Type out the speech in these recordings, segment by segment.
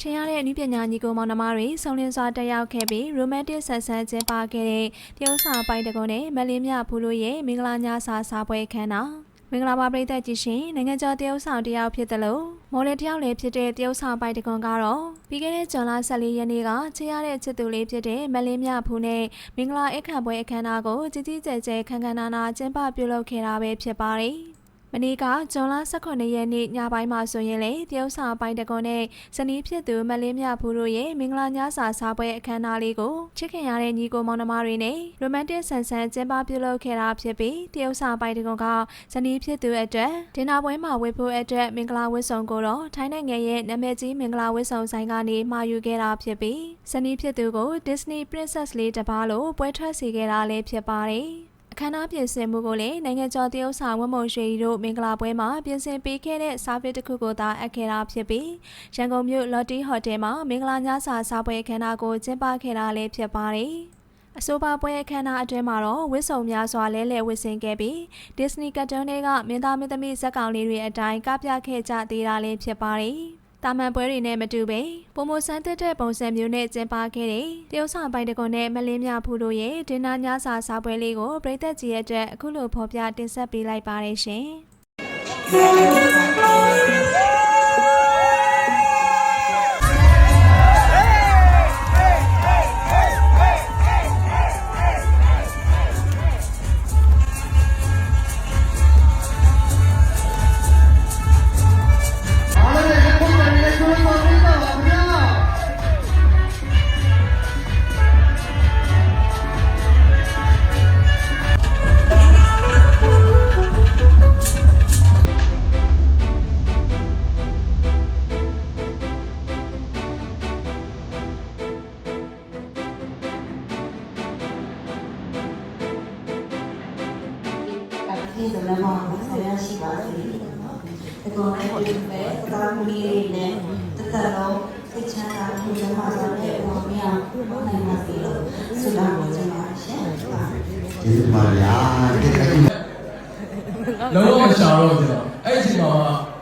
ချင်ရတဲ့အနည်းပညာညီကိုမောင်နှမတွေဆုံလင်းစွာတက်ရောက်ခဲ့ပြီး romantic ဆက်ဆန်းကျင်းပခဲ့တဲ့တရုတ်စာပိုင်တကွန်နဲ့မလင်းမြဖူးလို့ရဲ့မင်္ဂလာညစာစားပွဲခန်းတော်မင်္ဂလာပါပရိသတ်ကြီးရှင်နိုင်ငံကျော်တရုတ်ဆောင်တယောက်ဖြစ်တယ်လို့မော်ဒယ်တယောက်လည်းဖြစ်တဲ့တရုတ်ဆောင်ပိုင်တကွန်ကတော့ပြီးခဲ့တဲ့ဇွန်လ14ရက်နေ့ကချင်ရတဲ့ချစ်သူလေးဖြစ်တဲ့မလင်းမြဖူးနဲ့မင်္ဂလာအခမ်းပွဲအခမ်းအနားကိုကြီးကြီးကျယ်ကျယ်ခမ်းခမ်းနားနာကျင်းပပြုလုပ်ခဲ့တာပဲဖြစ်ပါတယ် မနေ့ကဇွန်လ18ရက်နေ့ညပိုင်းမှာဆိုရင်လေတရုတ်စာပိုင်တကွန်နဲ့ဇနီးဖြစ်သူမလင်းမြဖူးတို့ရဲ့မင်္ဂလာညစာစားပွဲအခမ်းအနားလေးကိုချစ်ခင်ရတဲ့ညီကိုမောင်နှမတွေနဲ့ရိုမန်တစ်ဆန်ဆန်ကျင်းပပြုလုပ်ခဲ့တာဖြစ်ပြီးတရုတ်စာပိုင်တကွန်ကဇနီးဖြစ်သူအတွက်ဒင်နာပွဲမှာဝေဖို့အတွက်မင်္ဂလာဝတ်ဆောင်ကိုတော့ထိုင်းနိုင်ငံရဲ့နာမည်ကြီးမင်္ဂလာဝတ်ဆောင်ဆိုင်ကနေမှာယူခဲ့တာဖြစ်ပြီးဇနီးဖြစ်သူကို Disney Princess လေးတစ်ပါးလို့ပွဲထွက်စေခဲ့တာလည်းဖြစ်ပါတယ် အခမ်းအနားပြင်ဆင်မှုကိုလည်းနိုင်ငံကျော်တရုတ်ဆောင်ဝတ်မုံရွှေရီတို့မင်္ဂလာပွဲမှာပြင်ဆင်ပေးခဲ့တဲ့စာပေတစ်ခုကိုသာအပ်ခဲ့တာဖြစ်ပြီးရန်ကုန်မြို့လော်တီဟိုတယ်မှာမင်္ဂလာညစာစားပွဲအခမ်းအနားကိုကျင်းပခဲ့တာလည်းဖြစ်ပါတယ်။အဆိုပါပွဲအခမ်းအနားအတွင်းမှာတော့ဝစ်စုံများစွာလဲလှယ်ဝစ်ဆင်ခဲ့ပြီး Disney ကတ်တုန်းတွေကမင်းသားမင်းသမီးဇာတ်ကောင်လေးတွေအတိုင်းကပြခဲ့ကြသေးတာလည်းဖြစ်ပါတယ်။ တာမန်ပွဲတွေနဲ့မတူပဲပုံမဆန်းတက်တဲ့ပုံစံမျိုးနဲ့ကျင်းပခဲ့တဲ့တရုတ်ဆောင်ပိုင်တကွန်နဲ့မလင်းမြဖူးတို့ရဲ့ဒင်နာညစာစားပွဲလေးကိုပြည်သက်ကြီးရဲ့အတွက်အခုလိုဖော်ပြတင်ဆက်ပေးလိုက်ပါတယ်ရှင်။ လိုမှဆက်ရရှိပါစေ။ဒီကောင်လေးကိုလည်းသာမီးလေးနဲ့တသက်လုံးစိတ်ချမ်းသာမှုရမှာဆိုတဲ့ဘောမြာနိုင်ပါစေလို့ဆုတောင်းကြပါရှင်။ကျေးဇူးပါဗျာတကယ်ကြီးလုံးလုံးမရှာတော့ကျွန်တော်အဲ့ဒီမှာ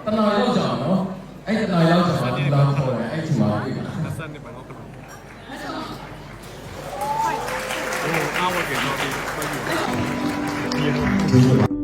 တနာရောက်ကြအောင်နော်အဲ့တနာရောက်ကြအောင်ဒီလောက်ခေါ်တယ်အဲ့ဒီမှာပြီပါ20နှစ်ပိုင်းတော့ခဏဟိုအားဝတ်ကြတော့ဒီပဲယူ